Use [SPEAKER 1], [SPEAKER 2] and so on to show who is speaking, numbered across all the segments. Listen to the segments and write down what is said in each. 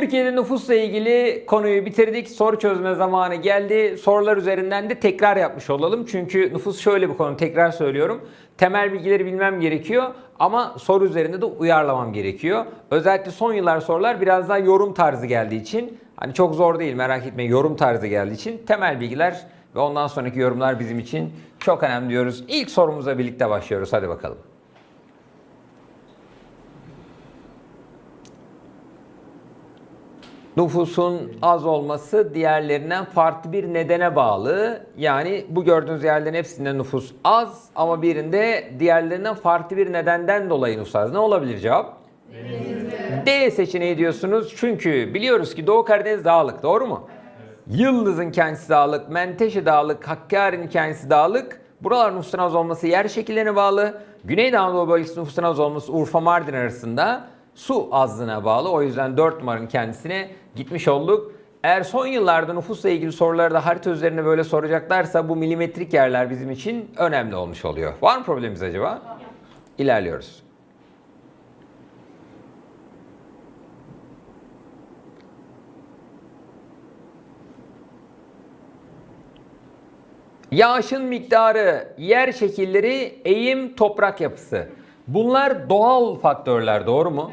[SPEAKER 1] Türkiye'de nüfusla ilgili konuyu bitirdik. Soru çözme zamanı geldi. Sorular üzerinden de tekrar yapmış olalım. Çünkü nüfus şöyle bir konu tekrar söylüyorum. Temel bilgileri bilmem gerekiyor ama soru üzerinde de uyarlamam gerekiyor. Özellikle son yıllar sorular biraz daha yorum tarzı geldiği için hani çok zor değil merak etmeyin yorum tarzı geldiği için temel bilgiler ve ondan sonraki yorumlar bizim için çok önemli diyoruz. İlk sorumuza birlikte başlıyoruz. Hadi bakalım. Nüfusun az olması diğerlerinden farklı bir nedene bağlı. Yani bu gördüğünüz yerlerin hepsinde nüfus az ama birinde diğerlerinden farklı bir nedenden dolayı nüfus az. Ne olabilir cevap? D seçeneği diyorsunuz. Çünkü biliyoruz ki Doğu Karadeniz dağlık doğru mu? Yıldız'ın kendisi dağlık, Menteşe dağlık, Hakkari'nin kendisi dağlık. Buralar nüfusun az olması yer şekillerine bağlı. Güneydoğu Anadolu bölgesi nüfusun az olması Urfa Mardin arasında su azlığına bağlı. O yüzden 4 numaranın kendisine gitmiş olduk. Eğer son yıllarda nüfusla ilgili soruları da harita üzerine böyle soracaklarsa bu milimetrik yerler bizim için önemli olmuş oluyor. Var mı problemimiz acaba? İlerliyoruz. Yağışın miktarı, yer şekilleri, eğim, toprak yapısı. Bunlar doğal faktörler doğru mu?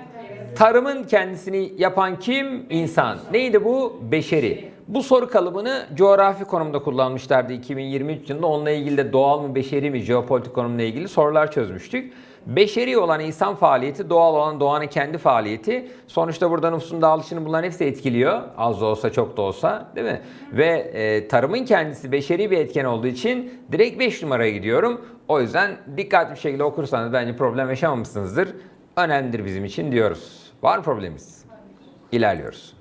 [SPEAKER 1] Tarımın kendisini yapan kim? İnsan. Neydi bu? Beşeri. Bu soru kalıbını coğrafi konumda kullanmışlardı 2023 yılında. Onunla ilgili de doğal mı, beşeri mi, jeopolitik konumla ilgili sorular çözmüştük. Beşeri olan insan faaliyeti, doğal olan doğanın kendi faaliyeti. Sonuçta burada nüfusun dağılışını bunların hepsi etkiliyor. Az da olsa çok da olsa değil mi? Ve e, tarımın kendisi beşeri bir etken olduğu için direkt 5 numaraya gidiyorum. O yüzden dikkatli bir şekilde okursanız bence problem yaşamamışsınızdır. Önemlidir bizim için diyoruz. Var mı problemimiz? İlerliyoruz.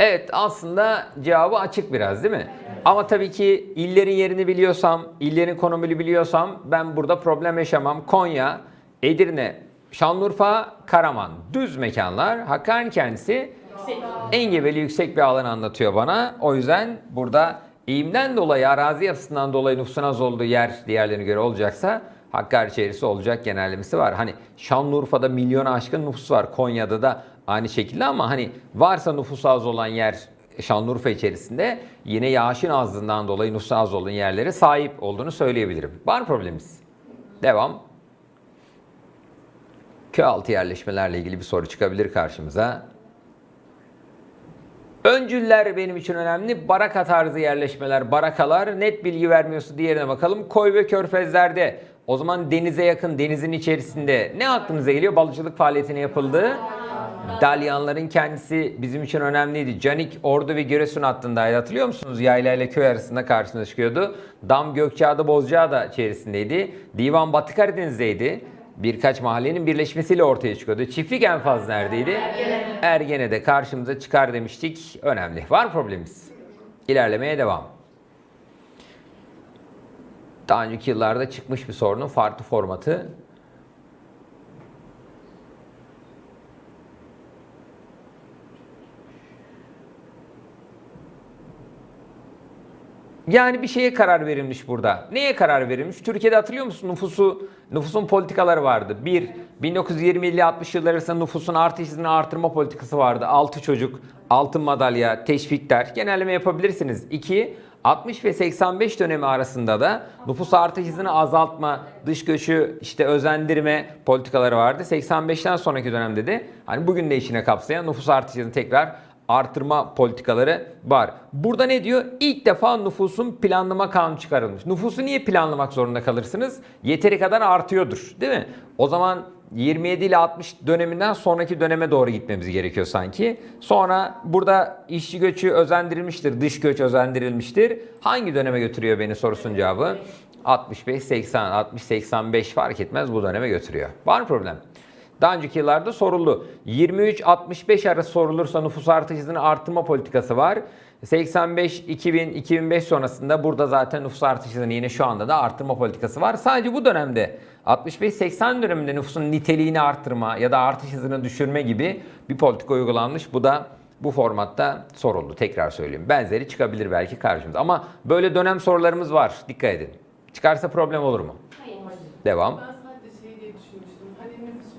[SPEAKER 1] Evet aslında cevabı açık biraz değil mi? Ama tabii ki illerin yerini biliyorsam, illerin konumunu biliyorsam ben burada problem yaşamam. Konya, Edirne, Şanlıurfa, Karaman düz mekanlar. Hakkari'nin kendisi engebeli yüksek bir alan anlatıyor bana. O yüzden burada eğimden dolayı, arazi yapısından dolayı nüfusun az olduğu yer diğerlerine göre olacaksa Hakkari çevresi olacak genellemesi var. Hani Şanlıurfa'da milyon aşkın nüfus var. Konya'da da aynı şekilde ama hani varsa nüfusu az olan yer Şanlıurfa içerisinde yine yağışın azlığından dolayı nüfusu az olan yerlere sahip olduğunu söyleyebilirim. Var problemimiz? Devam. Köy altı yerleşmelerle ilgili bir soru çıkabilir karşımıza. Öncüller benim için önemli. Baraka tarzı yerleşmeler, barakalar. Net bilgi vermiyorsa diğerine bakalım. Koy ve körfezlerde. O zaman denize yakın, denizin içerisinde ne aklınıza geliyor? Balıkçılık faaliyetine yapıldığı. Dalyanların kendisi bizim için önemliydi. Canik, Ordu ve Giresun hattındaydı. Hatırlıyor musunuz? Yayla ile köy arasında karşımıza çıkıyordu. Dam, Gökçeada, Bozcaada içerisindeydi. Divan Batı Karadeniz'deydi. Birkaç mahallenin birleşmesiyle ortaya çıkıyordu. Çiftlik en fazla neredeydi? Ergene. Ergene'de karşımıza çıkar demiştik. Önemli. Var problemimiz? İlerlemeye devam. Daha önceki yıllarda çıkmış bir sorunun farklı formatı. Yani bir şeye karar verilmiş burada. Neye karar verilmiş? Türkiye'de hatırlıyor musun nüfusu nüfusun politikaları vardı. 1 1920 ile 60 yıllar arasında nüfusun artış hızını artırma politikası vardı. 6 çocuk, altın madalya, teşvikler. Genelleme yapabilirsiniz. 2 60 ve 85 dönemi arasında da nüfus artış hızını azaltma, dış göçü işte özendirme politikaları vardı. 85'ten sonraki dönemde de hani bugün de işine kapsayan nüfus artış hızını tekrar artırma politikaları var. Burada ne diyor? İlk defa nüfusun planlama kanunu çıkarılmış. Nüfusu niye planlamak zorunda kalırsınız? Yeteri kadar artıyordur değil mi? O zaman 27 ile 60 döneminden sonraki döneme doğru gitmemiz gerekiyor sanki. Sonra burada işçi göçü özendirilmiştir, dış göç özendirilmiştir. Hangi döneme götürüyor beni sorusun cevabı? 65, 80, 60, 85 fark etmez bu döneme götürüyor. Var mı problem? Daha önceki yıllarda soruldu. 23-65 arası sorulursa nüfus artış hızını artırma politikası var. 85, 2000, 2005 sonrasında burada zaten nüfus artış hızını yine şu anda da artırma politikası var. Sadece bu dönemde 65-80 döneminde nüfusun niteliğini artırma ya da artış hızını düşürme gibi bir politika uygulanmış. Bu da bu formatta soruldu. Tekrar söyleyeyim. Benzeri çıkabilir belki karşımıza. Ama böyle dönem sorularımız var. Dikkat edin. Çıkarsa problem olur mu?
[SPEAKER 2] Hayır.
[SPEAKER 1] Devam.
[SPEAKER 3] Ben sadece şey diye düşünmüştüm. Hani nüfus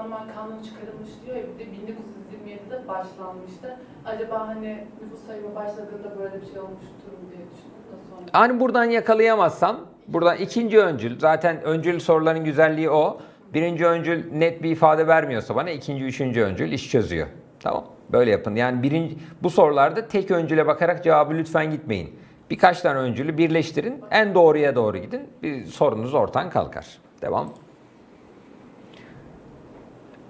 [SPEAKER 3] planlama kanunu çıkarılmış diyor ya bir de 1927'de başlanmıştı. Acaba hani nüfus sayımı başladığında böyle bir şey olmuştur mu diye düşündüm de sonra.
[SPEAKER 1] Hani buradan yakalayamazsam, buradan ikinci öncül, zaten öncül soruların güzelliği o. Birinci öncül net bir ifade vermiyorsa bana ikinci, üçüncü öncül iş çözüyor. Tamam. Böyle yapın. Yani birinci, bu sorularda tek öncüle bakarak cevabı lütfen gitmeyin. Birkaç tane öncülü birleştirin. En doğruya doğru gidin. Bir sorunuz ortadan kalkar. Devam.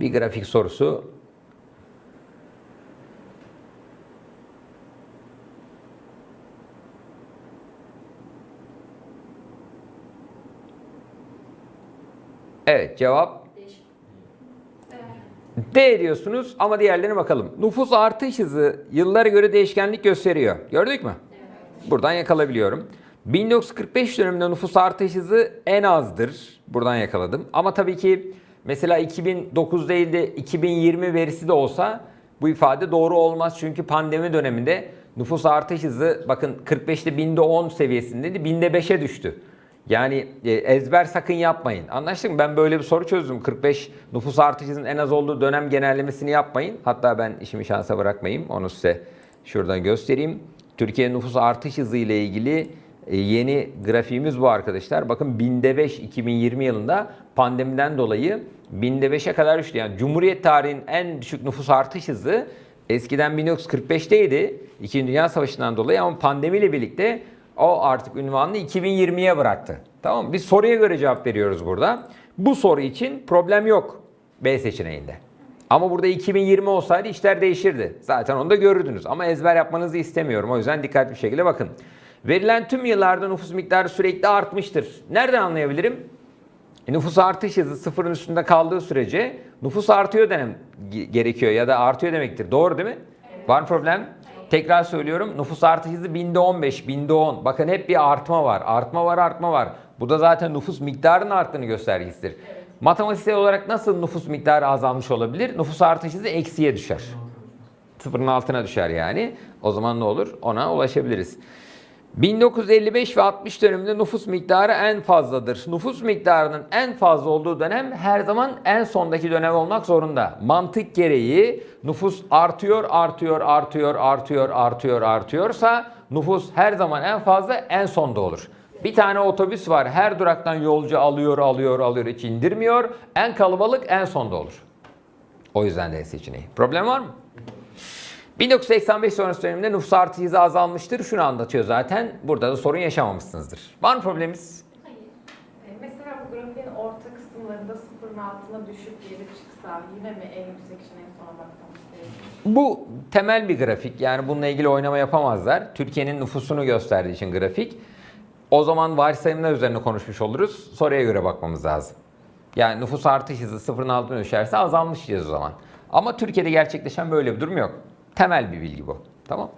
[SPEAKER 1] Bir grafik sorusu. Evet cevap. D diyorsunuz ama diğerlerine bakalım. Nüfus artış hızı yıllara göre değişkenlik gösteriyor. Gördük mü? Buradan yakalayabiliyorum. 1945 döneminde nüfus artış hızı en azdır. Buradan yakaladım. Ama tabii ki mesela 2009 değil de 2020 verisi de olsa bu ifade doğru olmaz. Çünkü pandemi döneminde nüfus artış hızı bakın 45'te binde 10 seviyesindeydi. Binde 5'e düştü. Yani e, ezber sakın yapmayın. Anlaştık mı? Ben böyle bir soru çözdüm. 45 nüfus artışının en az olduğu dönem genellemesini yapmayın. Hatta ben işimi şansa bırakmayayım. Onu size şuradan göstereyim. Türkiye nüfus artış hızı ile ilgili yeni grafiğimiz bu arkadaşlar. Bakın binde 5 2020 yılında pandemiden dolayı binde 5'e kadar düştü. Yani Cumhuriyet tarihinin en düşük nüfus artış hızı eskiden 1945'teydi. İkinci Dünya Savaşı'ndan dolayı ama pandemiyle birlikte o artık ünvanını 2020'ye bıraktı. Tamam? Biz soruya göre cevap veriyoruz burada. Bu soru için problem yok B seçeneğinde. Ama burada 2020 olsaydı işler değişirdi. Zaten onu da görürdünüz. Ama ezber yapmanızı istemiyorum. O yüzden dikkatli bir şekilde bakın. Verilen tüm yıllarda nüfus miktarı sürekli artmıştır. Nereden anlayabilirim? E, nüfus artış hızı sıfırın üstünde kaldığı sürece nüfus artıyor denem ge- gerekiyor ya da artıyor demektir. Doğru değil mi? Var mı problem? Tekrar söylüyorum. Nüfus artış hızı binde 15, binde 10. Bakın hep bir artma var. Artma var, artma var. Bu da zaten nüfus miktarının arttığını göstergesidir. Matematiksel olarak nasıl nüfus miktarı azalmış olabilir? Nüfus artış hızı eksiye düşer. Sıfırın altına düşer yani. O zaman ne olur? Ona ulaşabiliriz. 1955 ve 60 döneminde nüfus miktarı en fazladır. Nüfus miktarının en fazla olduğu dönem her zaman en sondaki dönem olmak zorunda. Mantık gereği nüfus artıyor, artıyor, artıyor, artıyor, artıyor, artıyorsa nüfus her zaman en fazla en sonda olur. Bir tane otobüs var her duraktan yolcu alıyor, alıyor, alıyor hiç indirmiyor. En kalabalık en sonda olur. O yüzden de seçeneği. Problem var mı? 1985 sonrası döneminde nüfus artı hızı azalmıştır. Şunu anlatıyor zaten. Burada da sorun yaşamamışsınızdır. Var mı problemimiz?
[SPEAKER 2] Hayır.
[SPEAKER 3] E, Mesela bu grafiğin orta kısımlarında sıfırın altına düşüp gelip çıksa yine mi en yüksek için en sona bakmamız?
[SPEAKER 1] Bu temel bir grafik. Yani bununla ilgili oynama yapamazlar. Türkiye'nin nüfusunu gösterdiği için grafik. O zaman varsayımlar üzerine konuşmuş oluruz. Soruya göre bakmamız lazım. Yani nüfus artış hızı sıfırın altına düşerse azalmış diyeceğiz o zaman. Ama Türkiye'de gerçekleşen böyle bir durum yok. Temel bir bilgi bu. Tamam.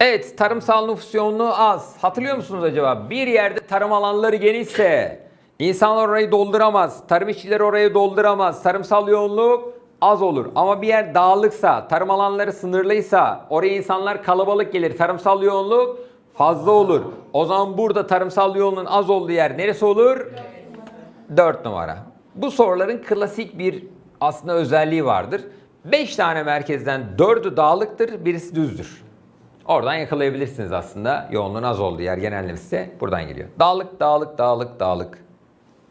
[SPEAKER 1] Evet, tarımsal nüfus yoğunluğu az. Hatırlıyor musunuz acaba? Bir yerde tarım alanları genişse insanlar orayı dolduramaz. Tarım işçileri orayı dolduramaz. Tarımsal yoğunluk az olur. Ama bir yer dağlıksa, tarım alanları sınırlıysa, oraya insanlar kalabalık gelir. Tarımsal yoğunluk fazla olur. O zaman burada tarımsal yoğunluğun az olduğu yer neresi olur? 4 numara. Bu soruların klasik bir aslında özelliği vardır. 5 tane merkezden 4'ü dağlıktır, birisi düzdür. Oradan yakalayabilirsiniz aslında. Yoğunluğun az olduğu yer genellemesi buradan geliyor. Dağlık, dağlık, dağlık, dağlık.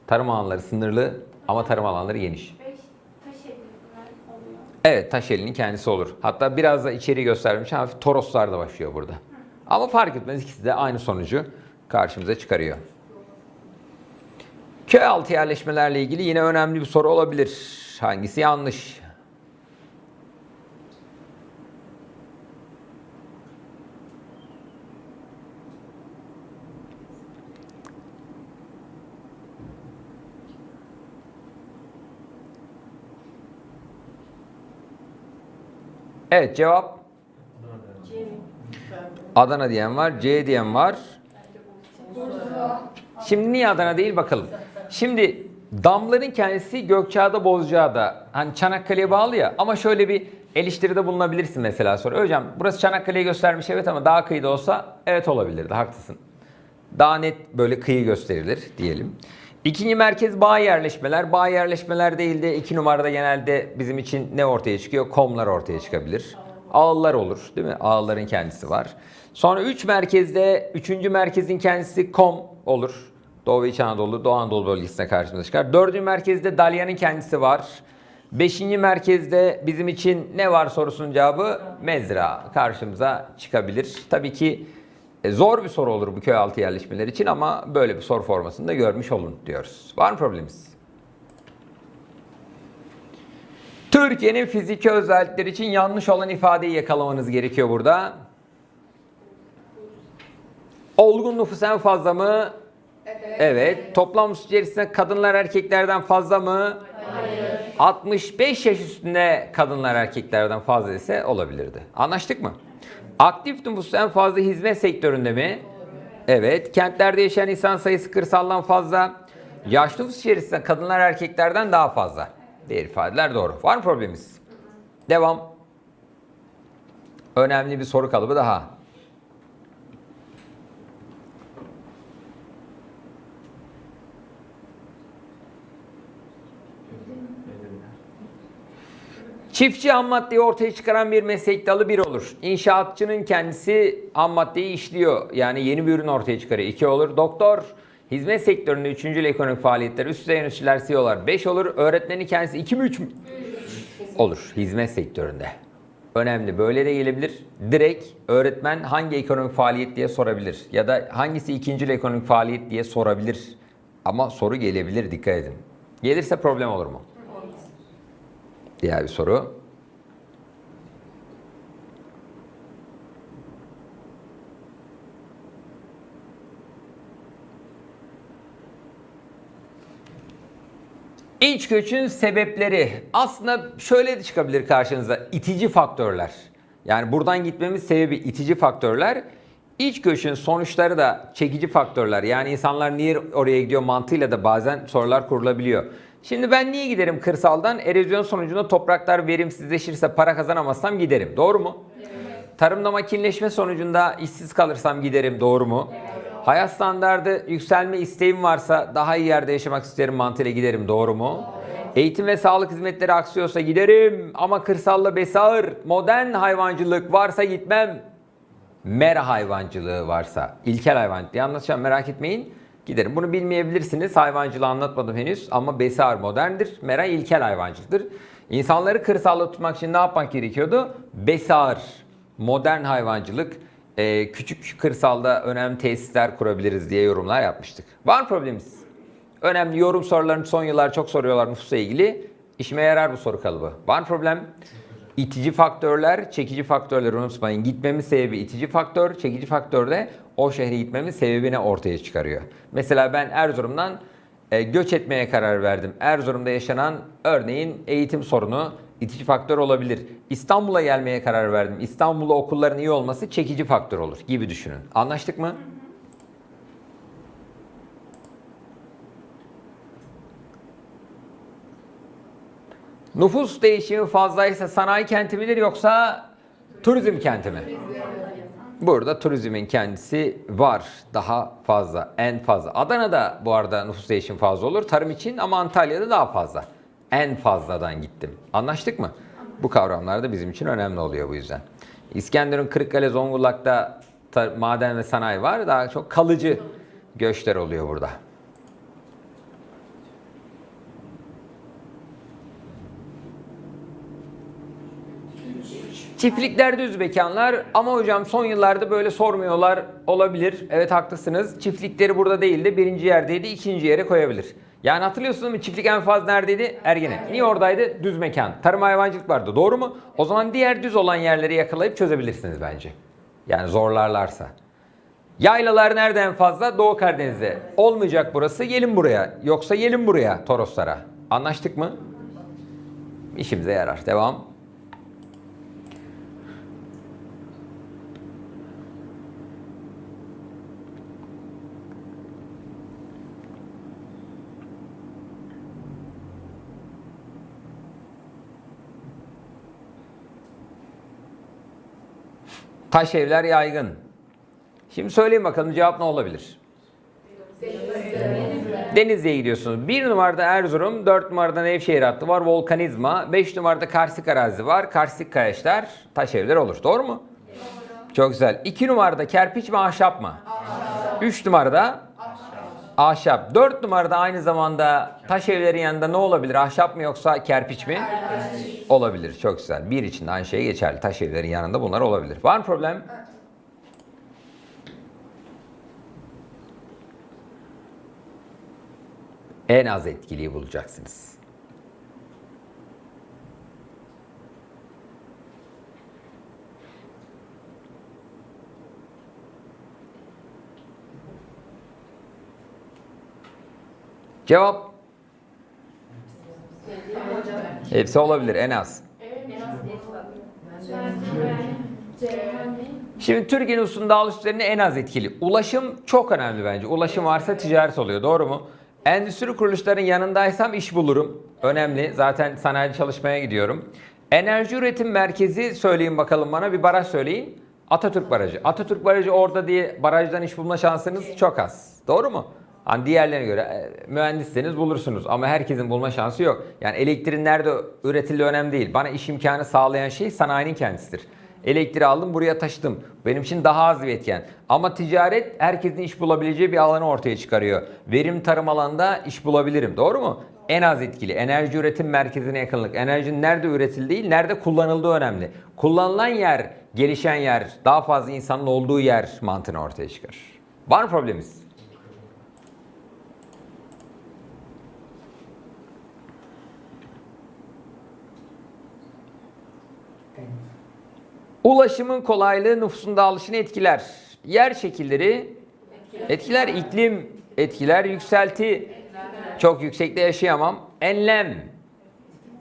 [SPEAKER 1] Tarım alanları sınırlı ama tarım alanları geniş.
[SPEAKER 2] Beş taş evlilikler oluyor.
[SPEAKER 1] Evet taş elinin kendisi olur. Hatta biraz da içeri göstermiş hafif Toroslar da başlıyor burada. Ama fark etmez ikisi de aynı sonucu karşımıza çıkarıyor. Köy altı yerleşmelerle ilgili yine önemli bir soru olabilir. Hangisi yanlış? Evet cevap Adana diyen var, C diyen var. Şimdi niye Adana değil bakalım. Şimdi Damların kendisi Gökçeada Bozcaada. Hani Çanakkale'ye bağlı ya ama şöyle bir eleştiride bulunabilirsin mesela sonra. Hocam burası Çanakkale'yi göstermiş evet ama daha kıyıda olsa evet olabilirdi haklısın. Daha net böyle kıyı gösterilir diyelim. İkinci merkez bağ yerleşmeler. Bağ yerleşmeler değil de iki numarada genelde bizim için ne ortaya çıkıyor? Komlar ortaya çıkabilir. Ağıllar olur değil mi? Ağılların kendisi var. Sonra üç merkezde üçüncü merkezin kendisi kom olur. Doğu ve İç Anadolu, Doğu Anadolu bölgesine karşımıza çıkar. Dördüncü merkezde Dalyan'ın kendisi var. Beşinci merkezde bizim için ne var sorusunun cevabı mezra karşımıza çıkabilir. Tabii ki e, zor bir soru olur bu köy altı yerleşmeler için ama böyle bir soru formasında görmüş olun diyoruz. Var mı problemimiz? Türkiye'nin fiziki özellikleri için yanlış olan ifadeyi yakalamanız gerekiyor burada. Olgun nüfus en fazla mı? Evet. Toplam nüfus içerisinde kadınlar erkeklerden fazla mı? Hayır. 65 yaş üstünde kadınlar erkeklerden fazla ise olabilirdi. Anlaştık mı? Aktif nüfus en fazla hizmet sektöründe mi? Evet. Kentlerde yaşayan insan sayısı kırsaldan fazla. Yaşlı nüfus içerisinde kadınlar erkeklerden daha fazla. Diğer ifadeler doğru. Var mı problemimiz? Devam. Önemli bir soru kalıbı daha. Çiftçi ham maddeyi ortaya çıkaran bir meslek dalı bir olur. İnşaatçının kendisi ham maddeyi işliyor. Yani yeni bir ürün ortaya çıkarıyor. iki olur. Doktor hizmet sektöründe üçüncü ekonomik faaliyetler, üst düzey yöneticiler CEO'lar beş olur. Öğretmenin kendisi iki mi üç mü? Olur. Hizmet sektöründe. Önemli. Böyle de gelebilir. Direkt öğretmen hangi ekonomik faaliyet diye sorabilir. Ya da hangisi ikinci ekonomik faaliyet diye sorabilir. Ama soru gelebilir. Dikkat edin. Gelirse problem olur mu? Diğer bir soru. İç göçün sebepleri aslında şöyle çıkabilir karşınıza itici faktörler. Yani buradan gitmemiz sebebi itici faktörler. İç göçün sonuçları da çekici faktörler. Yani insanlar niye oraya gidiyor mantığıyla da bazen sorular kurulabiliyor. Şimdi ben niye giderim kırsaldan? Erozyon sonucunda topraklar verimsizleşirse para kazanamazsam giderim. Doğru mu? Tarımda makineleşme sonucunda işsiz kalırsam giderim. Doğru mu? Hayat standardı yükselme isteğim varsa daha iyi yerde yaşamak isterim mantığıyla giderim. Doğru mu? Eğitim ve sağlık hizmetleri aksıyorsa giderim ama kırsalla besağır, modern hayvancılık varsa gitmem. Mera hayvancılığı varsa, ilkel hayvancılık diye anlatacağım merak etmeyin. Giderim. Bunu bilmeyebilirsiniz. Hayvancılığı anlatmadım henüz ama besar moderndir. Mera ilkel hayvancılıktır. İnsanları kırsalda tutmak için ne yapmak gerekiyordu? Besar, modern hayvancılık, e, küçük kırsalda önemli tesisler kurabiliriz diye yorumlar yapmıştık. Var mı problemimiz? Önemli yorum sorularını son yıllar çok soruyorlar nüfusla ilgili. İşime yarar bu soru kalıbı. Var mı problem? İtici faktörler, çekici faktörleri unutmayın. Gitmemin sebebi itici faktör, çekici faktör de o şehre gitmemin sebebini ortaya çıkarıyor. Mesela ben Erzurum'dan e, göç etmeye karar verdim. Erzurum'da yaşanan örneğin eğitim sorunu itici faktör olabilir. İstanbul'a gelmeye karar verdim. İstanbul'da okulların iyi olması çekici faktör olur gibi düşünün. Anlaştık mı? Nüfus değişimi fazlaysa sanayi kenti midir yoksa turizm kenti mi? Burada turizmin kendisi var daha fazla, en fazla. Adana'da bu arada nüfus değişimi fazla olur tarım için ama Antalya'da daha fazla. En fazladan gittim. Anlaştık mı? Bu kavramlar da bizim için önemli oluyor bu yüzden. İskenderun, Kırıkkale, Zonguldak'ta maden ve sanayi var. Daha çok kalıcı göçler oluyor burada. Çiftlikler düz mekanlar ama hocam son yıllarda böyle sormuyorlar olabilir. Evet haklısınız. Çiftlikleri burada değil de birinci yerdeydi ikinci yere koyabilir. Yani hatırlıyorsunuz değil mi çiftlik en fazla neredeydi? Ergene. Niye oradaydı? Düz mekan. Tarım hayvancılık vardı. Doğru mu? O zaman diğer düz olan yerleri yakalayıp çözebilirsiniz bence. Yani zorlarlarsa. Yaylalar nerede en fazla? Doğu Karadeniz'de. Olmayacak burası gelin buraya. Yoksa gelin buraya Toroslara. Anlaştık mı? İşimize yarar. Devam. Taş evler yaygın. Şimdi söyleyin bakalım cevap ne olabilir? Denizli'ye gidiyorsunuz. Bir numarada Erzurum, dört numarada Nevşehir hattı var, volkanizma. Beş numarada karstik arazi var, karstik kayaçlar, taş evler olur. Doğru mu? Çok güzel. İki numarada kerpiç mi ahşap mı? Üç numarada ahşap. Dört numarada aynı zamanda taş evlerin yanında ne olabilir? Ahşap mı yoksa kerpiç mi? Olabilir. Çok güzel. Bir için aynı şey geçerli. Taş evlerin yanında bunlar olabilir. Var mı problem? En az etkiliyi bulacaksınız. Cevap hepsi olabilir en az. Şimdi Türkiye nüfusunun dağılış üzerine en az etkili. Ulaşım çok önemli bence. Ulaşım varsa ticaret oluyor. Doğru mu? Endüstri kuruluşların yanındaysam iş bulurum. Önemli. Zaten sanayi çalışmaya gidiyorum. Enerji üretim merkezi söyleyin bakalım bana. Bir baraj söyleyin. Atatürk Barajı. Atatürk Barajı orada diye barajdan iş bulma şansınız çok az. Doğru mu? Hani diğerlerine göre e, mühendisseniz bulursunuz ama herkesin bulma şansı yok. Yani elektriğin nerede üretildiği önemli değil. Bana iş imkanı sağlayan şey sanayinin kendisidir. Elektriği aldım buraya taşıdım. Benim için daha az bir etken. Ama ticaret herkesin iş bulabileceği bir alanı ortaya çıkarıyor. Verim tarım alanında iş bulabilirim. Doğru mu? En az etkili. Enerji üretim merkezine yakınlık. Enerjinin nerede üretildiği değil, nerede kullanıldığı önemli. Kullanılan yer, gelişen yer, daha fazla insanın olduğu yer mantığını ortaya çıkarır. Var mı problemimiz? Ulaşımın kolaylığı nüfusun dağılışını etkiler. Yer şekilleri etkiler, iklim etkiler, yükselti. Çok yüksekte yaşayamam. Enlem.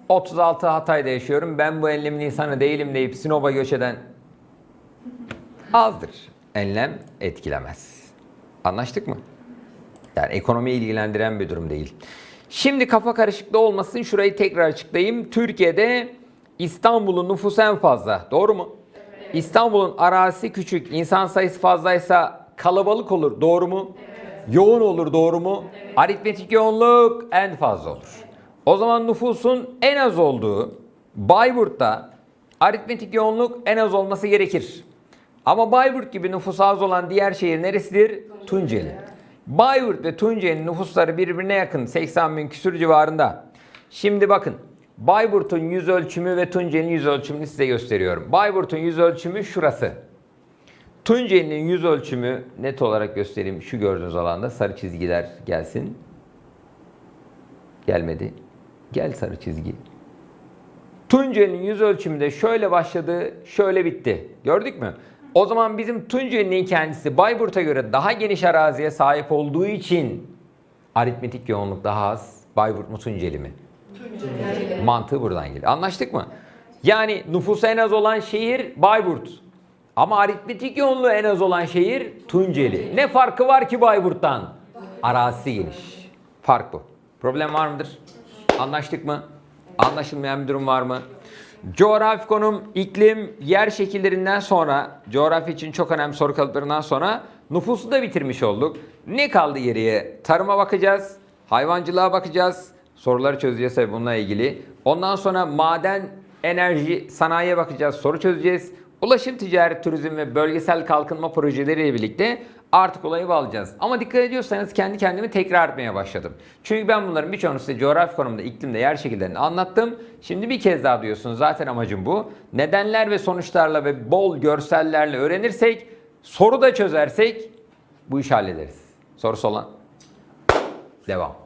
[SPEAKER 1] 36 Hatay'da yaşıyorum. Ben bu enlemin insanı değilim deyip Sinop'a göç eden azdır. Enlem etkilemez. Anlaştık mı? Yani ekonomiyi ilgilendiren bir durum değil. Şimdi kafa karışıklığı olmasın şurayı tekrar açıklayayım. Türkiye'de İstanbul'un nüfusu en fazla. Doğru mu? İstanbul'un arazisi küçük, insan sayısı fazlaysa kalabalık olur. Doğru mu? Yoğun olur. Doğru mu? Aritmetik yoğunluk en fazla olur. O zaman nüfusun en az olduğu Bayburt'ta aritmetik yoğunluk en az olması gerekir. Ama Bayburt gibi nüfusu az olan diğer şehir neresidir? Tunceli. Bayburt ve Tunceli'nin nüfusları birbirine yakın 80 bin küsür civarında. Şimdi bakın Bayburt'un yüz ölçümü ve Tunceli'nin yüz ölçümünü size gösteriyorum. Bayburt'un yüz ölçümü şurası. Tunceli'nin yüz ölçümü net olarak göstereyim şu gördüğünüz alanda sarı çizgiler gelsin. Gelmedi. Gel sarı çizgi. Tunceli'nin yüz ölçümü de şöyle başladı, şöyle bitti. Gördük mü? O zaman bizim Tunceli'nin kendisi Bayburt'a göre daha geniş araziye sahip olduğu için aritmetik yoğunluk daha az. Bayburt mu Tunceli mi? Mantığı buradan geliyor. Anlaştık mı? Yani nüfusu en az olan şehir Bayburt. Ama aritmetik yoğunluğu en az olan şehir Tunceli. Ne farkı var ki Bayburt'tan? Arazisi geniş. Fark bu. Problem var mıdır? Anlaştık mı? Anlaşılmayan bir durum var mı? Coğrafi konum, iklim, yer şekillerinden sonra, coğrafya için çok önemli soru kalıplarından sonra nüfusu da bitirmiş olduk. Ne kaldı geriye? Tarıma bakacağız, hayvancılığa bakacağız, soruları çözeceğiz tabii bununla ilgili. Ondan sonra maden, enerji, sanayiye bakacağız, soru çözeceğiz. Ulaşım, ticaret, turizm ve bölgesel kalkınma projeleriyle birlikte artık olayı bağlayacağız. Ama dikkat ediyorsanız kendi kendimi tekrar etmeye başladım. Çünkü ben bunların birçoğunu size coğrafi konumda, iklimde, yer şekillerini anlattım. Şimdi bir kez daha duyuyorsunuz. Zaten amacım bu. Nedenler ve sonuçlarla ve bol görsellerle öğrenirsek, soru da çözersek bu işi hallederiz. Sorusu olan? Devam.